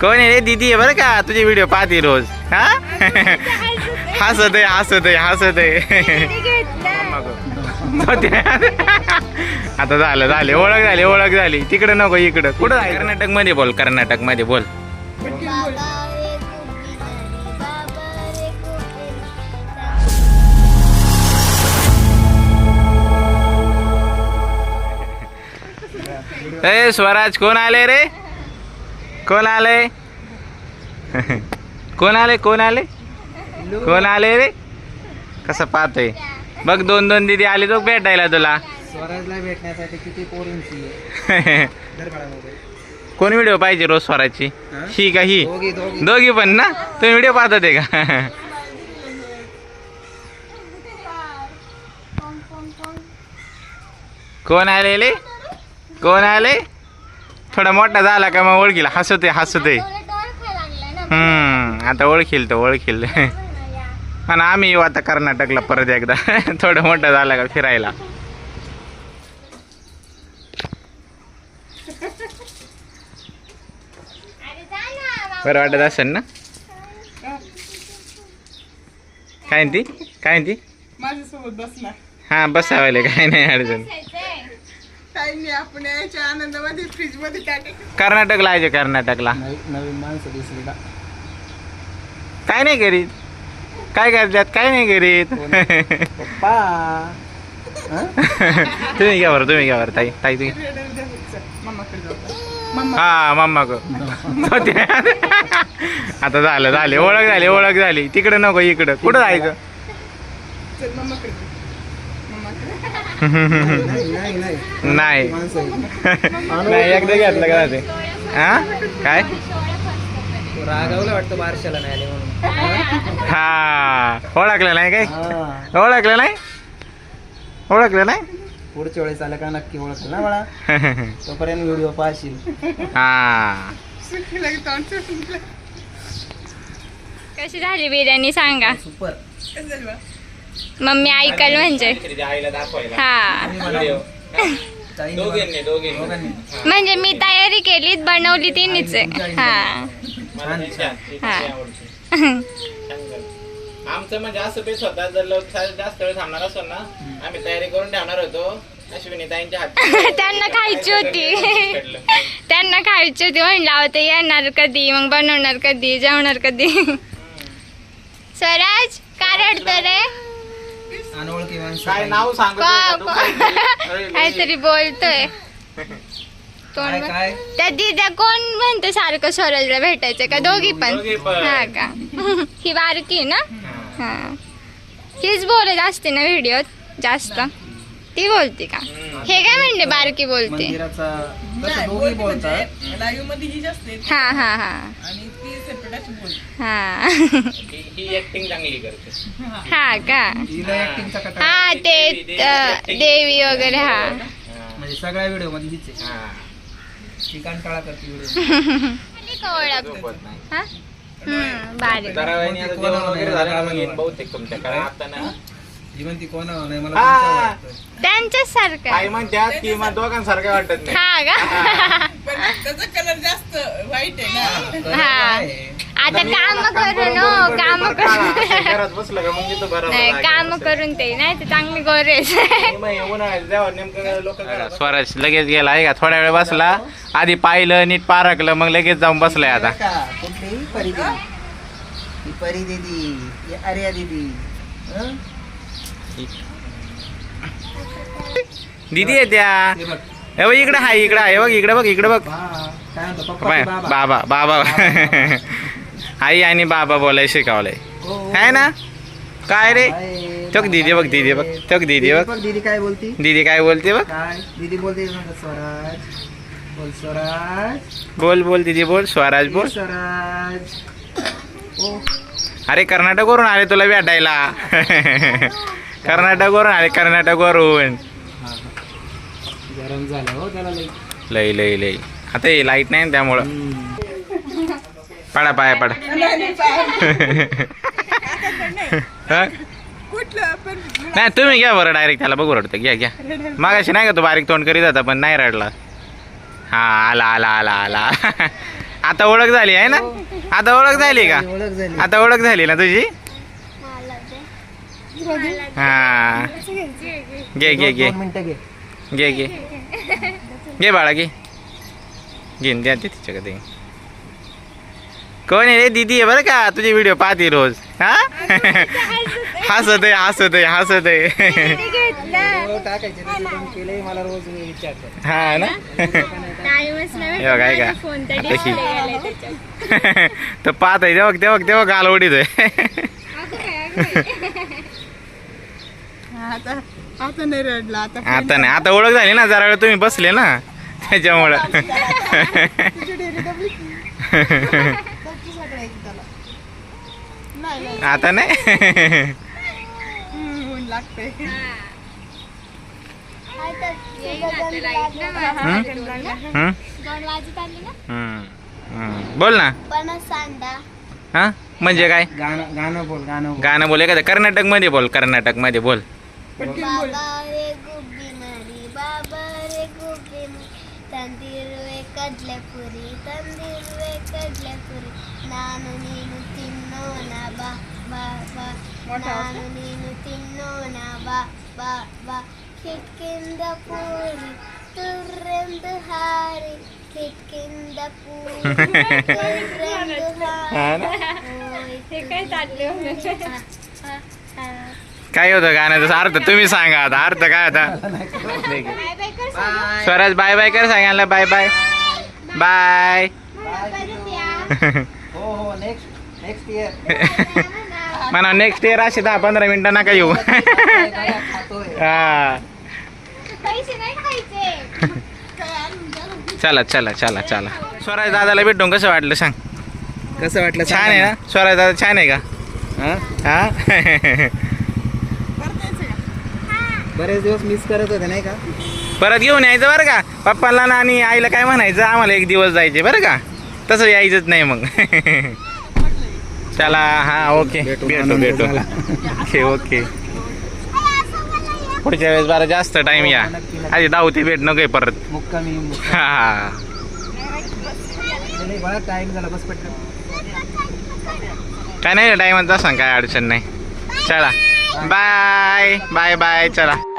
कोण आहे रे दीदी आहे बरं का? तुझे व्हिडिओ पाहते रोज. हा? हसत आहे हसत आहे हसत आहे आता झालं झाले. ओळख झाली ओळख झाली. तिकडे नको इकडं. कुठं जाय कर्नाटकमध्ये बोल कर्नाटकमध्ये बोल. ए स्वराज कोण आले रे? कोण आले? कोण आले? कोण आले? कोण आले रे? कसं पाहतोय? बघ दोन दोन दिदी आली तो भेटायला तुला. स्वराजला भेटण्यासाठी किती पोरींची. कोण व्हिडिओ पाहिजे रोज स्वराजची? ही? का ही? दोघी पण ना? तुम्ही व्हिडिओ पाहतात आहे का? कोण आलेले? कोण आले? थोडा मोठा झाला का मग ओळखील? हसते हसते हम्म आता ओळखील तो ओळखील. आणि आम्ही येऊ आता कर्नाटकला परत एकदा. थोडं मोठं झालं का फिरायला. बरं वाटत असेल ना? काय ती काय ती हा बसावले काय नाही अडचण. ताईंनी आपण याच्या आनंदामध्ये फ्रीजमध्ये काय काय कर्नाटकला आहे कर्नाटकला. नवी- नवीन माणसं दिसली का काय नाही करीत. काय करतात काय नाही करीत. पप्पा. हं? तुम्ही घ्या बरं तुम्ही घ्या बरं ताई ताई तुम्ही. हा मम्मा गो आता झालं झाले ओळख झाली ओळख झाली. तिकडं नको इकडं. कुठं जायचं? नाही. नाही एकदा घेतलं का ते? हा काय? रागावलं वाटतं बारशाला नाही आले म्हणून. हा. ओळखलं नाही काय? हा. ओळखलं नाही? ओळखलं नाही? पुढच्या वेळेस आलं का नक्की ओळखेल ना मला तोपर्यंत व्हिडिओ पाहशील. हा. कशी झाली बिर्याणी सांगा. सुपर? मम्मी ऐकाल म्हणजे. हा. दोघांनी म्हणजे मी तयारी केली बनवली तिनेच आहे. हा. हा. आमचं म्हणजे असं बेस होता जर लोक जास्त वेळ थांबणार असो ना आम्ही तयारी करून ठेवणार होतो. अश्विनी ताईंच्या हात त्यांना खायची होती. त्यांना खायची होती. म्हणलं अहो ते येणार कधी? मग बनवणार कधी? जेवणार कधी? स्वराज काय रडतो रे? अनोळखी माणसं काय काही. नाव सांगतो का- का- काहीतरी बोलतोय. काय तोंड काय? त्या दिद्या कोण म्हणते सारखं स्वराजला भेटायचं का? दोघी पण. दोघी पण. हा का? ही बारकी ना? हा. हीच बोलत असते ना व्हिडिओत जास्त. ती बोलते का? हे काय म्हणले बारकी बोलते? मंदिराचा तसं नाही, दोघी बोलते. बोलतात. लाईव्हमध्ये जास्त आहे हा हा हा. आणि हा. ऍक्टिंग चांगली करते. का? हा ते देवी वगैरे हा. म्हणजे सगळ्या व्हिडिओमध्ये हीच हा. ती कंटाळा करते व्हिडिओ का ओळख. हा? बारीक बहुतेक तुमच्याकडे आता ना ही म्हणती कोण? नाही मला हा. तुमचं वाटतं. त्यांच्याच सारखं आई म्हणतात की मग दोघांसारखं वाटत नाही. हा का? पण त्याचा कलर जास्त वाईट आहे ना. कळलं हा. काय? आता काम करून काम करून. घरात बसलं का मग तिथं बरं नाही काम करून ते नाही ते चांगली गोरे स्वराज लगेच गेला आहे का थोड्या वेळ बसला. आधी पाहिलं नीट पारकलं मग लगेच जाऊन बसलाय आता. का? कुठली? परी दीदी. ही परी दीदी. ही आर्या दीदी. हं? दिदी आहे त्या. हे बघ हे इकडे हाय इकडे आहे बघ इकडे बघ इकडे बघ. बाबा. बाबा आई आणि बाबा बोलाय शिकवलंय. हो. आहे ना? काय रे. तोक दीदी बघ दीदी बघ तोक दीदी बघ. दीदी काय बोलती? दीदी काय बोलते बघ? दीदी बोलते स्वराज. बोल स्वराज. बोल बोल दीदी बोल स्वराज बोल. स्वराज. अरे कर्नाटकवरून आले तुला भेटायला. कर्नाटकवरून आले कर्नाटकवरून. हा, हा. गरम झालं हो त्याला लई. लई लई लई. आता हे लाइट नाही ना त्यामुळं. पडा पाया पडा. हा? कुठलं पण नाही तुम्ही घ्या बरं डायरेक्ट त्याला बघू रडतं. घ्या घ्या. मागाशी नाही का तो बारीक तोंड करीत होता पण नाही रडला. हा आला आला आला आला. आता ओळख झाली आहे ना? आता ओळख झाली का? आता ओळख झाली ना तुझी? हा. घे घे घे. घे. घे घे. घे बाळा घे. घेऊन द्या ते तिच्याकडे. कोण आहे रे दीदी? आहे बरं का तुझे व्हिडिओ पाहते रोज. हा? हसत आहे हसत आहे हसत आहे हो, हा ना? बघा, का? देखी. तर पाहत आहे तेव्हा तेव्हा तेव्हा गाल ओढीतोय आता आता नाही रडला आता आता नाही. आता ओळख झाली ना जरा वेळ तुम्ही बसले ना. त्याच्यामुळं. आता नाही? लागते. बोल ना. हा? म्हणजे काय? गाणं गाणं बोल गाणं बोल. गाणं बोल एखादं. कर्नाटकमध्ये बोल कर्नाटकमध्ये बोल. ಬಾಬಾರೆ ಗುಬ್ಬಿ ಮರಿ ಬಾಬಾರೆ ಗುಬ್ಬಿ ಮರಿ ತಂದಿರುವೆ ಕಡ್ಲೆ ಪುರಿ ತಂದಿರುವೆ ಕಡ್ಲೆ ಪುರಿ ನಾನು ನೀನು ತಿನ್ನೋಣ ಬಾ ಬಾ ಬಾ ನಾನು ನೀನು ತಿನ್ನೋಣ ಬಾ ಬಾ ಬಾ ಕಿಟ್ಕಿಂದ ಪೂರಿ ತುರ್ರೆಂದು ಹಾರಿ ಕಿಟ್ಕಿಂದ ಪೂರಿ ತುರ್ರೆಂದು ಹಾರಿ ಹೋಯ್ತು काय होतं गाण्याचा अर्थ तुम्ही सांगा आता. अर्थ काय होता? स्वराज बाय बाय कर सांगायला बाय बाय बाय म्हणा नेक्स्ट इयर असे दहा पंधरा मिनिटं नका येऊ. हा. चला चला चला चला. स्वराज दादाला भेटून कसं वाटलं सांग? कसं वाटलं छान आहे ना. स्वराज दादा छान आहे का? हां? हां? बरेच दिवस मिस करत होते नाही का? परत घेऊन यायचं बरं का? पप्पाला ना आणि आईला काय म्हणायचं? आम्हाला एक दिवस जायचे बरं का? तसं यायचंच नाही मग. चला हा ओके. भेटू, भेटू आनंद भेटू. झाला. Okay okay. पुढच्या वेळेस बरं जास्त टाइम या. नक्की, नक्की. आधी दावती भेट नको परत. मुक्कामी हा हा. नाही बघा टाइम झाला बस पटकन. काय नाही सांग काय अडचण नाही. चला. บายบายบายจ้ะละ